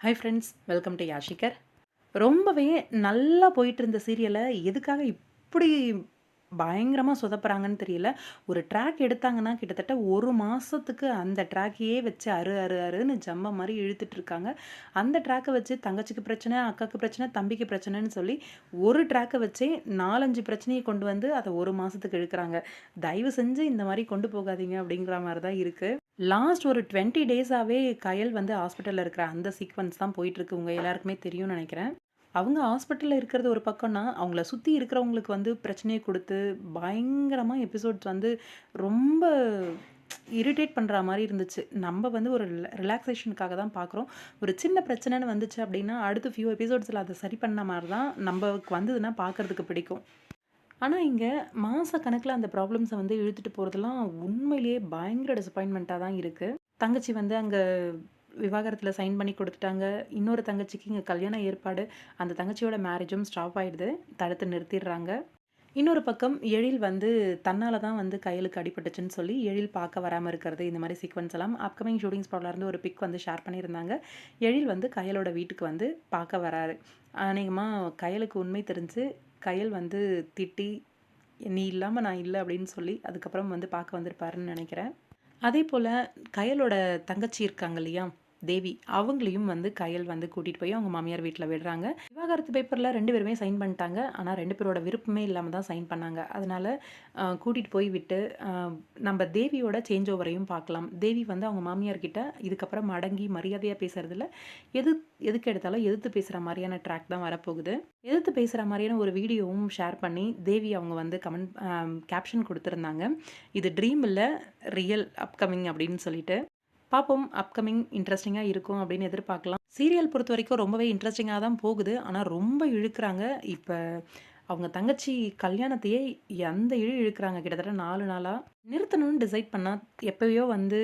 Hi friends welcome to யாஷிகர் ரொம்பவே நல்லா போயிட்டு இருந்த சீரியலை எதுக்காக இப்படி பயங்கரமாக சொதப்புறாங்கன்னு தெரியல. ஒரு ட்ராக் எடுத்தாங்கன்னா கிட்டத்தட்ட ஒரு மாதத்துக்கு அந்த ட்ராக்கையே வச்சு அரு அரு அருன்னு ஜம்ப மாதிரி இழுத்துட்டு இருக்காங்க. அந்த ட்ராக்கை வச்சு தங்கச்சிக்கு பிரச்சனை அக்காவுக்கு பிரச்சனை தம்பிக்கு பிரச்சனைன்னு சொல்லி ஒரு ட்ராக்கை வச்சே நாலஞ்சு பிரச்சனையை கொண்டு வந்து அதை ஒரு மாதத்துக்கு இழுக்கிறாங்க. தயவு செஞ்சு இந்த மாதிரி கொண்டு போகாதீங்க அப்படிங்கிற மாதிரி தான் இருக்குது லாஸ்ட் ஒரு டுவெண்ட்டி டேஸாகவே கயல் வந்து ஹாஸ்பிட்டலில் இருக்கிற அந்த சீக்வன்ஸ் தான் போயிட்டுருக்கு. உங்கள் எல்லாருக்குமே தெரியும்னு நினைக்கிறேன். அவங்க ஹாஸ்பிட்டலில் இருக்கிறது ஒரு பக்கம்னா அவங்கள சுற்றி இருக்கிறவங்களுக்கு வந்து பிரச்சனையை கொடுத்து பயங்கரமாக எபிசோட்ஸ் வந்து ரொம்ப இரிட்டேட் பண்ணுற மாதிரி இருந்துச்சு. நம்ம வந்து ஒரு ரிலாக்ஸேஷனுக்காக தான் பார்க்குறோம் ஒரு சின்ன பிரச்சனைன்னு வந்துச்சு அப்படின்னா அடுத்த ஃபியூ எபிசோட்ஸில் அதை சரி பண்ண மாதிரி தான் நம்மளுக்கு வந்ததுன்னா பார்க்குறதுக்கு பிடிக்கும். ஆனால் இங்கே மாத கணக்கில் அந்த ப்ராப்ளம்ஸை வந்து இழுத்துட்டு போகிறதுலாம் உண்மையிலேயே பயங்கர டிசப்பாயின்மெண்ட்டாக தான் இருக்குது தங்கச்சி வந்து அங்கே விவாகரத்தில் சைன் பண்ணி கொடுத்துட்டாங்க. இன்னொரு தங்கச்சிக்கு இங்கே கல்யாண ஏற்பாடு. அந்த தங்கச்சியோட மேரேஜும் ஸ்டாப் ஆகிடுது தடுத்து நிறுத்திடுறாங்க. இன்னொரு பக்கம் எழில் வந்து தன்னால் தான் வந்து கையலுக்கு அடிபட்டுச்சுன்னு சொல்லி எழில் பார்க்க வராமல் இருக்கிறது இந்த மாதிரி சீக்வன்ஸ் எல்லாம் அப்கமிங் ஷூட்டிங் ஸ்பாட்லேருந்து ஒரு பிக் வந்து ஷேர் பண்ணியிருந்தாங்க. எழில் வந்து கையலோட வீட்டுக்கு வந்து பார்க்க வராரு. அநேகமாக கையலுக்கு உண்மை தெரிஞ்சு கையல் வந்து திட்டி நீ இல்லாமல் நான் இல்லை அப்படின்னு சொல்லி அதுக்கப்புறம் வந்து பார்க்க வந்திருப்பாருன்னு நினைக்கிறேன். அதே போல் கையலோட தங்கச்சி இருக்காங்க இல்லையா தேவி அவங்களையும் வந்து கையல் வந்து கூட்டிகிட்டு போய் அவங்க மாமியார் வீட்டில் விடுறாங்க. கருத்து பேப்பரில் ரெண்டு பேருமே சைன் பண்ணிட்டாங்க. ஆனால் ரெண்டு பேரோட விருப்பமே இல்லாமல் தான் சைன் பண்ணாங்க. அதனால் கூட்டிகிட்டு போய் விட்டு நம்ம தேவியோட சேஞ்ச் ஓவரையும் பார்க்கலாம். தேவி வந்து அவங்க மாமியார்கிட்ட இதுக்கப்புறம் அடங்கி மரியாதையாக பேசுகிறதுல எது எதுக்கு எடுத்தாலும் எதிர்த்து பேசுகிற மாதிரியான ட்ராக் தான் வரப்போகுது. எதிர்த்து பேசுகிற மாதிரியான ஒரு வீடியோவும் ஷேர் பண்ணி தேவி அவங்க வந்து கமெண்ட் கேப்ஷன் கொடுத்துருந்தாங்க. இது ட்ரீம் இல்லை ரியல் அப்கமிங் அப்படின்னு சொல்லிட்டு. பார்ப்போம் அப்கமிங் இன்ட்ரெஸ்டிங்காக இருக்கும் அப்படின்னு எதிர்பார்க்கலாம். சீரியல் பொறுத்த வரைக்கும் ரொம்பவே இன்ட்ரெஸ்டிங்காக தான் போகுது. ஆனால் ரொம்ப இழுக்கிறாங்க. இப்போ அவங்க தங்கச்சி கல்யாணத்தையே எந்த இழு இழுக்கிறாங்க? கிட்டத்தட்ட நாலு நாளாக நிறுத்தணும்னு டிசைட் பண்ணால் எப்போயோ வந்து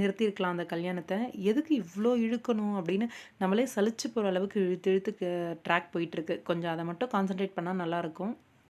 நிறுத்தியிருக்கலாம் அந்த கல்யாணத்தை. எதுக்கு இவ்வளோ இழுக்கணும் அப்படின்னு நம்மளே சலிச்சு போகிற அளவுக்கு இழுத்து இழுத்து ட்ராக் போயிட்டுருக்கு கொஞ்சம் அதை மட்டும் கான்சென்ட்ரேட் பண்ணால் நல்லாயிருக்கும்